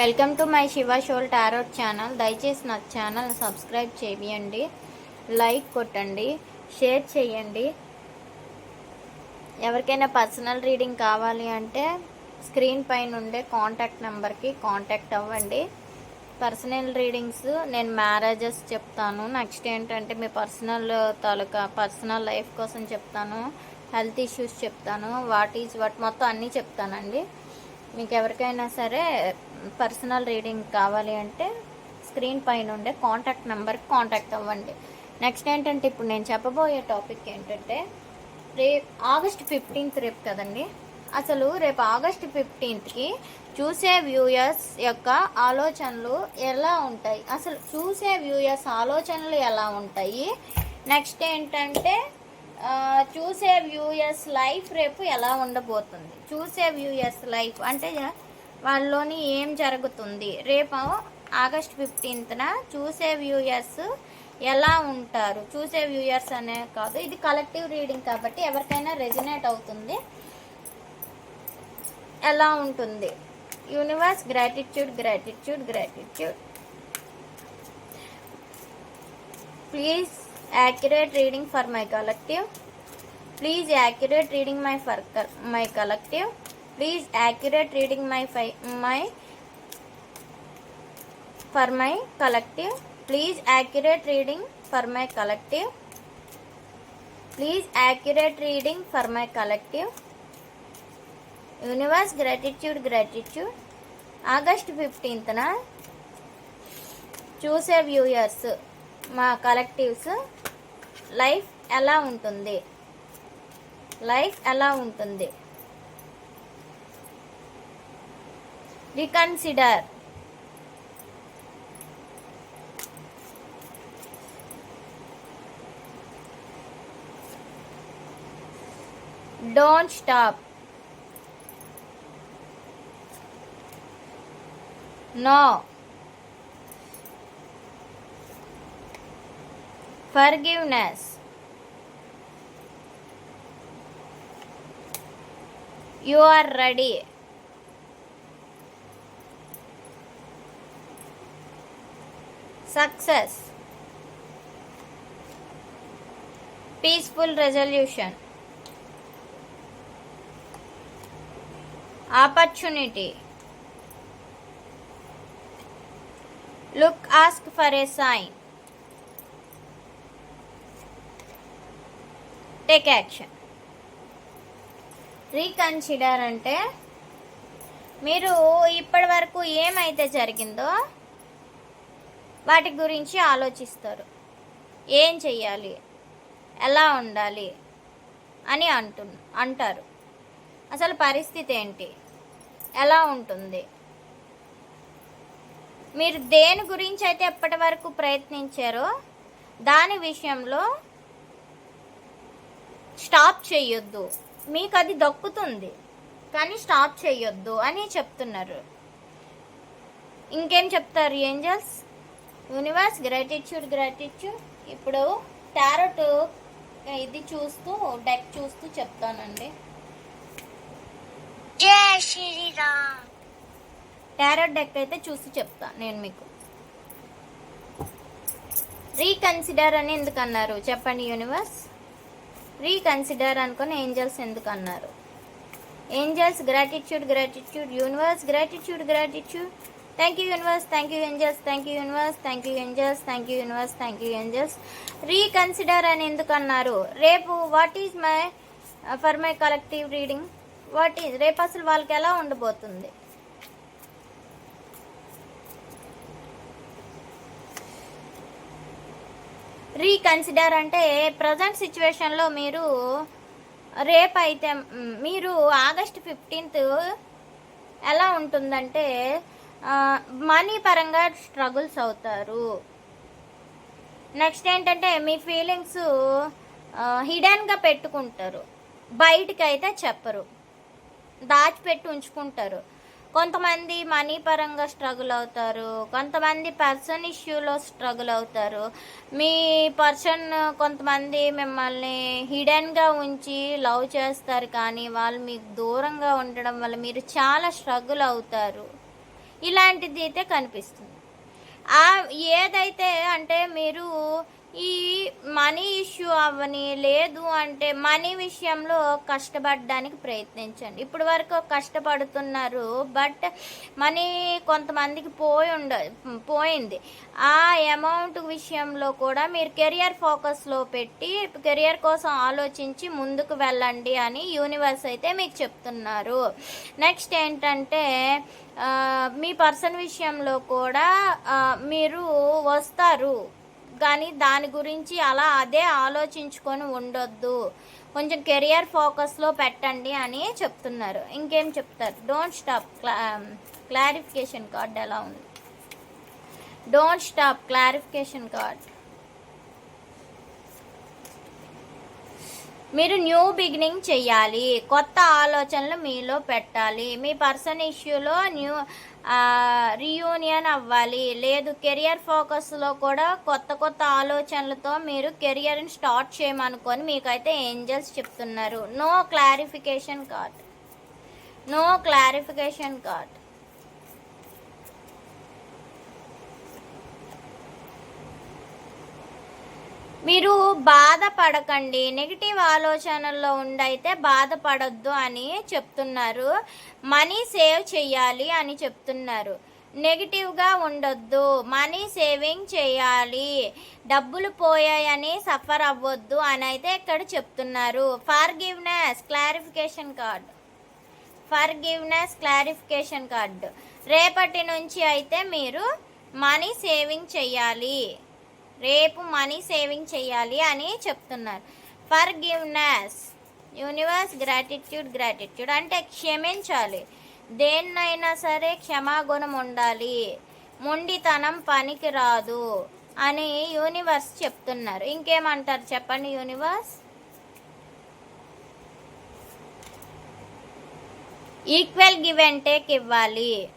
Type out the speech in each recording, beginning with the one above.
Welcome to my Shiva soul tarot channel. దయచేసి నా channel subscribe చేయండి లైక్ కొట్టండి షేర్ చేయండి. ఎవరికైనా పర్సనల్ రీడింగ్ కావాలి అంటే స్క్రీన్ పైన ఉండే కాంటాక్ట్ నెంబర్కి కాంటాక్ట్ అవ్వండి. పర్సనల్ రీడింగ్స్ నేను మ్యారేజెస్ చెప్తాను. నెక్స్ట్ ఏంటంటే మీ పర్సనల్ తాలూకా పర్సనల్ లైఫ్ కోసం చెప్తాను హెల్త్ ఇష్యూస్ చెప్తాను వాట్ ఈజ్ వాట్ మొత్తం అన్నీ చెప్తానండి. మీకు ఎవరికైనా సరే పర్సనల్ రీడింగ్ కావాలి అంటే స్క్రీన్ పైన ఉండే కాంటాక్ట్ నెంబర్కి కాంటాక్ట్ అవ్వండి. నెక్స్ట్ ఏంటంటే ఇప్పుడు నేను చెప్పబోయే టాపిక్ ఏంటంటే రేపు ఆగస్ట్ ఫిఫ్టీన్త్ రేపు కదండి. అసలు రేపు ఆగస్ట్ ఫిఫ్టీన్త్కి చూసే వ్యూయర్స్ యొక్క ఆలోచనలు ఎలా ఉంటాయి? అసలు చూసే వ్యూయర్స్ ఆలోచనలు ఎలా ఉంటాయి? నెక్స్ట్ ఏంటంటే చూసే వ్యూయర్స్ లైఫ్ రేపు ఎలా ఉండబోతుంది? చూసే వ్యూయర్స్ లైఫ్ అంటే వాళ్ళలోని ఏం జరుగుతుంది? రేపు ఆగస్ట్ ఫిఫ్టీన్త్న చూసే వ్యూయర్స్ ఎలా ఉంటారు? చూసే వ్యూయర్స్ అనే కాదు ఇది కలెక్టివ్ రీడింగ్ కాబట్టి ఎవరికైనా రెజినేట్ అవుతుంది. ఎలా ఉంటుంది? Universe gratitude gratitude gratitude. Please accurate reading for my collective please accurate reading my for my collective please accurate reading my for my for my collective please accurate reading for my collective please accurate reading for my collective universe gratitude gratitude August ఫిఫ్టీన్త్న చూసే viewers మా collectives life ఎలా ఉంటుంది? Life ఎలా ఉంటుంది? Reconsider. Don't stop. No. Forgiveness. You are ready. Success. Peaceful resolution. Opportunity. Look ask for a sign take action. Reconsider అంటే మీరు ఇప్పటి వరకు ఏమైతే జరిగిందో వాటి గురించి ఆలోచిస్తారు. ఏం చెయ్యాలి? ఎలా ఉండాలి? అని అంటు అంటారు. అసలు పరిస్థితి ఏంటి? ఎలా ఉంటుంది? మీరు దేని గురించి అయితే ఎప్పటి వరకు ప్రయత్నించారో దాని విషయంలో స్టాప్ చేయొద్దు. మీకు అది దక్కుతుంది. కానీ స్టాప్ చేయొద్దు అని చెప్తున్నారు. ఇంకేం చెప్తారు ఏంజల్స్? Universe gratitude gratitude. ఇప్పుడు టారట్ ఇది చూస్తూ డెక్ చూస్తూ చెప్తానండి. జై శ్రీరామ్. టారట్ డెక్ అయితే చూసి చెప్తా నేను మీకు. రీకన్సిడర్ అని ఎందుకు అన్నారు చెప్పండి యూనివర్స్. రీకన్సిడర్ అనుకుని ఏంజల్స్ ఎందుకు అన్నారు angels gratitude gratitude universe gratitude gratitude thank you universe thank you angels thank you universe thank you angels thank you universe thank you angels reconsider అని ఎందుకు అన్నారు రేపు what is my for my collective reading what is రేపు అసలు వాళ్ళకి ఎలా ఉండబోతుంది? Reconsider అంటే ప్రజెంట్ సిచ్యువేషన్లో మీరు రేపైతే మీరు ఆగస్ట్ ఫిఫ్టీన్త్ ఎలా ఉంటుందంటే మనీ పరంగా స్ట్రగుల్స్ అవుతారు. నెక్స్ట్ ఏంటంటే మీ ఫీలింగ్స్ హిడెన్గా పెట్టుకుంటారు. బయటికి అయితే చెప్పరు. దాచిపెట్టి ఉంచుకుంటారు. కొంతమంది మనీ పరంగా స్ట్రగుల్ అవుతారు కొంతమంది పర్సన్ ఇష్యూలో స్ట్రగుల్ అవుతారు. మీ పర్సన్ కొంతమంది మిమ్మల్ని హిడెన్గా ఉంచి లవ్ చేస్తారు కానీ వాళ్ళు మీకు దూరంగా ఉండడం వల్ల మీరు చాలా స్ట్రగుల్ అవుతారు. ఇలాంటిది అయితే కనిపిస్తుంది. ఏదైతే అంటే మీరు ఈ మనీ ఇష్యూ అవ్వని లేదు అంటే మనీ విషయంలో కష్టపడడానికి ప్రయత్నించండి. ఇప్పుడు వరకు కష్టపడుతున్నారు బట్ మనీ కొంతమందికి పోయి ఉండ పోయింది. ఆ అమౌంట్ విషయంలో కూడా మీరు కెరియర్ ఫోకస్లో పెట్టి కెరియర్ కోసం ఆలోచించి ముందుకు వెళ్ళండి అని యూనివర్స్ అయితే మీకు చెప్తున్నారు. నెక్స్ట్ ఏంటంటే మీ పర్సన్ విషయంలో కూడా మీరు వస్తారు. కానీ దాని గురించి అలా అదే ఆలోచించుకొని ఉండొద్దు. కొంచెం కెరియర్ ఫోకస్లో పెట్టండి అని చెప్తున్నారు. ఇంకేం చెప్తారు? Don't stop cla clarification card ఎలా ఉంది? డోంట్ స్టాప్ క్లారిఫికేషన్ కార్డ్ మీరు న్యూ బిగినింగ్ చేయాలి కొత్త ఆలోచనలు మీలో పెట్టాలి. మీ పర్సన్ ఇష్యూలో న్యూ రీయూనియన్ అవ్వాలి. లేదు కెరియర్ ఫోకస్లో కూడా కొత్త కొత్త ఆలోచనలతో మీరు కెరియర్ని స్టార్ట్ చేయమనుకొని మీకైతే ఏంజల్స్ చెప్తున్నారు. No clarification card no clarification card మీరు బాధపడకండి. నెగిటివ్ ఆలోచనల్లో ఉండైతే బాధపడొద్దు అని చెప్తున్నారు. మనీ సేవ్ చేయాలి అని చెప్తున్నారు. నెగిటివ్గా ఉండొద్దు. మనీ సేవింగ్ చేయాలి. డబ్బులు పోయాయని సఫర్ అవ్వద్దు అని అయితే ఇక్కడ చెప్తున్నారు. Forgiveness clarification card. Forgiveness clarification card. రేపటి నుంచి అయితే మీరు మనీ సేవింగ్ చేయాలి రేపు మనీ సేవింగ్ చేయాలి అని చెప్తున్నారు. Forgiveness universe gratitude gratitude అంటే క్షమించాలి. దేన్నైనా సరే క్షమాగుణం ఉండాలి. మొండితనం పనికి రాదు అని యూనివర్స్ చెప్తున్నారు. ఇంకేమంటారు చెప్పండి universe? Equal give and take ఇవ్వాలి.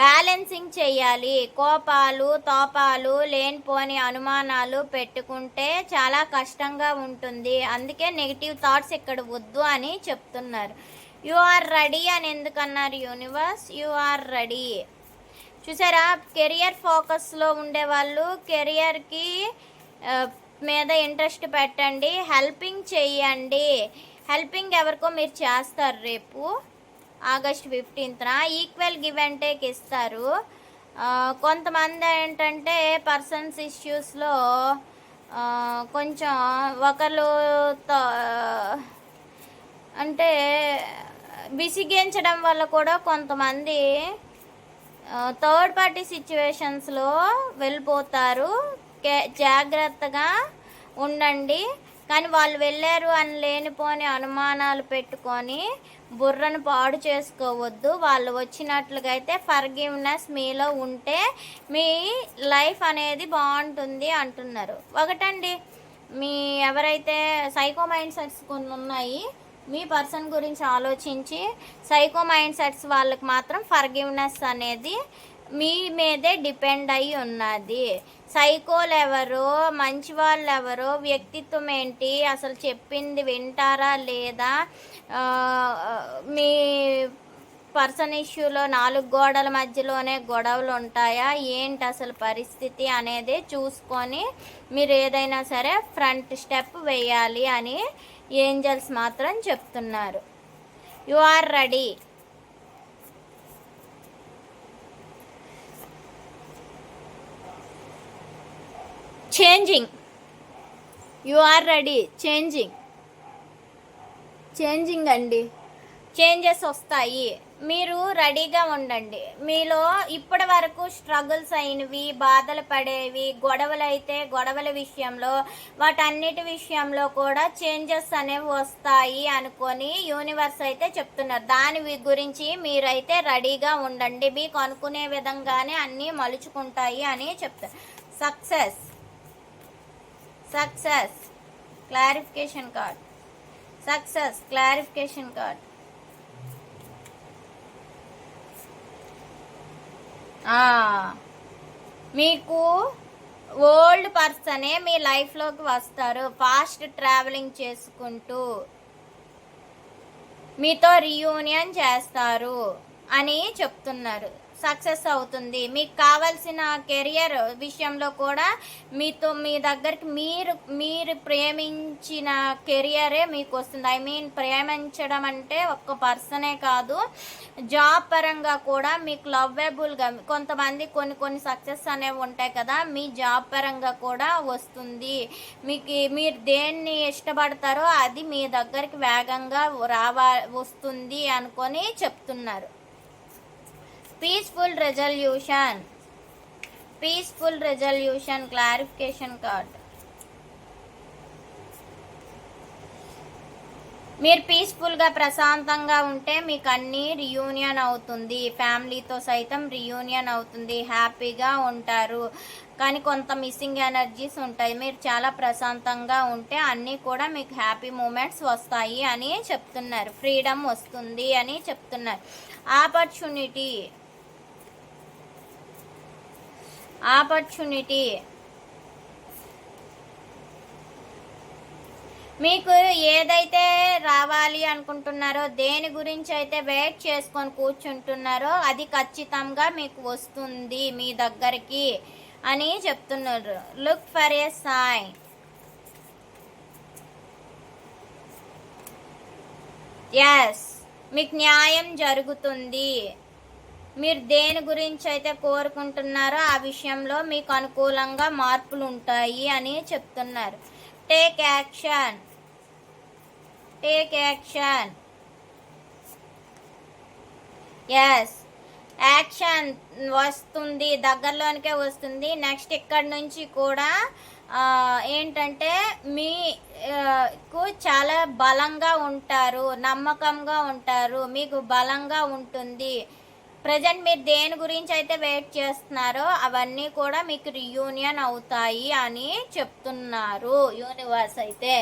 బ్యాలెన్సింగ్ చేయాలి. కోపాలు తోపాలు లేనిపోని అనుమానాలు పెట్టుకుంటే చాలా కష్టంగా ఉంటుంది. అందుకే నెగిటివ్ థాట్స్ ఇక్కడ వద్దు అని చెప్తున్నారు. యు ఆర్ రెడీ అని ఎందుకన్నారు యూనివర్స్ యు ఆర్ రెడీ చూసారా? కెరియర్ ఫోకస్లో ఉండేవాళ్ళు కెరియర్కి మీద ఇంట్రెస్ట్ పెట్టండి. హెల్పింగ్ చేయండి. హెల్పింగ్ ఎవరికో మీరు చేస్తారు రేపు. ఆగస్ట్ ఫిఫ్టీన్త్న ఈక్వల్ గివ్ అండ్ టేక్ ఇస్తారు. కొంతమంది ఏంటంటే పర్సన్స్ ఇష్యూస్లో కొంచెం ఒకరు అంటే విసిగించడం వల్ల కూడా కొంతమంది థర్డ్ పార్టీ సిచ్యువేషన్స్లో వెళ్ళిపోతారు. కే- జాగ్రత్తగా ఉండండి. కానీ వాళ్ళు వెళ్ళారు అని లేనిపోని అనుమానాలు పెట్టుకొని బుర్రను పాడు చేసుకోవద్దు. వాళ్ళు వచ్చినట్లుగా అయితే ఫర్గివ్నెస్ మీలో ఉంటే మీ లైఫ్ అనేది బాగుంటుంది అంటున్నారు. ఒకటండి మీ ఎవరైతే సైకో మైండ్ సెట్స్ కొన్ని ఉన్నాయి మీ పర్సన్ గురించి ఆలోచించి సైకో మైండ్ సెట్స్ వాళ్ళకి మాత్రం ఫర్గివ్నెస్ అనేది మీ మీదే డిపెండ్ అయి ఉన్నది. సైకోలు ఎవరో మంచి వాళ్ళు ఎవరో వ్యక్తిత్వం ఏంటి అసలు చెప్పింది వింటారా లేదా మీ పర్సన్ ఇష్యూలో నాలుగు గోడల మధ్యలోనే గొడవలు ఉంటాయా? ఏంటి అసలు పరిస్థితి అనేది చూసుకొని మీరు ఏదైనా సరే ఫ్రంట్ స్టెప్ వేయాలి అని ఏంజల్స్ మాత్రం చెప్తున్నారు. You are ready. Changing you are ready changing changing అండి. చేంజెస్ వస్తాయి. మీరు రెడీగా ఉండండి. మీలో ఇప్పటి వరకు స్ట్రగుల్స్ అయినవి బాధలు పడేవి గొడవలు అయితే గొడవల విషయంలో వాటన్నిటి విషయంలో కూడా చేంజెస్ అనేవి వస్తాయి అనుకొని యూనివర్స్ అయితే చెప్తున్నారు. దాని గురించి మీరైతే రెడీగా ఉండండి. మీకు అనుకునే విధంగానే అన్నీ మలుచుకుంటాయి అని చెప్తారు. Success success. Clarification card. Success clarification card. మీకు ఓల్డ్ పర్సనే మీ లైఫ్లోకి వస్తారు. ఫాస్ట్ ట్రావెలింగ్ చేసుకుంటూ మీతో రీయూనియన్ చేస్తారు అని చెప్తున్నారు. సక్సెస్ అవుతుంది. మీకు కావాల్సిన కెరియర్ విషయంలో కూడా మీతో మీ దగ్గరికి మీరు మీరు ప్రేమించిన కెరియరే మీకు వస్తుంది. ఐ మీన్ ప్రేమించడం అంటే ఒక్క పర్సనే కాదు. జాబ్ పరంగా కూడా మీకు లవ్వబుల్గా కొంతమంది కొన్ని కొన్ని సక్సెస్ అనేవి ఉంటాయి కదా మీ జాబ్ పరంగా కూడా వస్తుంది. మీకు మీరు దేన్ని ఇష్టపడతారో అది మీ దగ్గరికి వేగంగా రావా వస్తుంది అనుకొని చెప్తున్నారు. Peaceful resolution peaceful resolution clarification card మీరు పీస్ఫుల్గా ప్రశాంతంగా ఉంటే మీకు అన్నీ రియూనియన్ అవుతుంది. ఫ్యామిలీతో సైతం రియూనియన్ అవుతుంది. హ్యాపీగా ఉంటారు. కానీ కొంత మిస్సింగ్ ఎనర్జీస్ ఉంటాయి. మీరు చాలా ప్రశాంతంగా ఉంటే అన్నీ కూడా మీకు హ్యాపీ మూమెంట్స్ వస్తాయి అని చెప్తున్నారు. ఫ్రీడమ్ వస్తుంది అని చెప్తున్నారు. Opportunity opportunity. మీకు ఏదైతే రావాలి అనుకుంటున్నారో దేని గురించి అయితే వెయిట్ చేసుకొని కూర్చుంటున్నారో అది ఖచ్చితంగా మీకు వస్తుంది మీ దగ్గరికి అని చెప్తున్నారు. Look for a sign yes మీకు న్యాయం జరుగుతుంది. మీరు దేని గురించి అయితే కోరుకుంటున్నారో ఆ విషయంలో మీకు అనుకూలంగా మార్పులు ఉంటాయి అని చెప్తున్నారు. Take action take action yes action వస్తుంది దగ్గరలోనికే వస్తుంది. నెక్స్ట్ ఇక్కడ నుంచి కూడా ఏంటంటే మీకు చాలా బలంగా ఉంటారు నమ్మకంగా ఉంటారు మీకు బలంగా ఉంటుంది. ప్రజెంట్ మీరు దేని గురించి అయితే వెయిట్ చేస్తున్నారో అవన్నీ కూడా మీకు రియూనియన్ అవుతాయి అని చెప్తున్నారు యూనివర్స్ అయితే.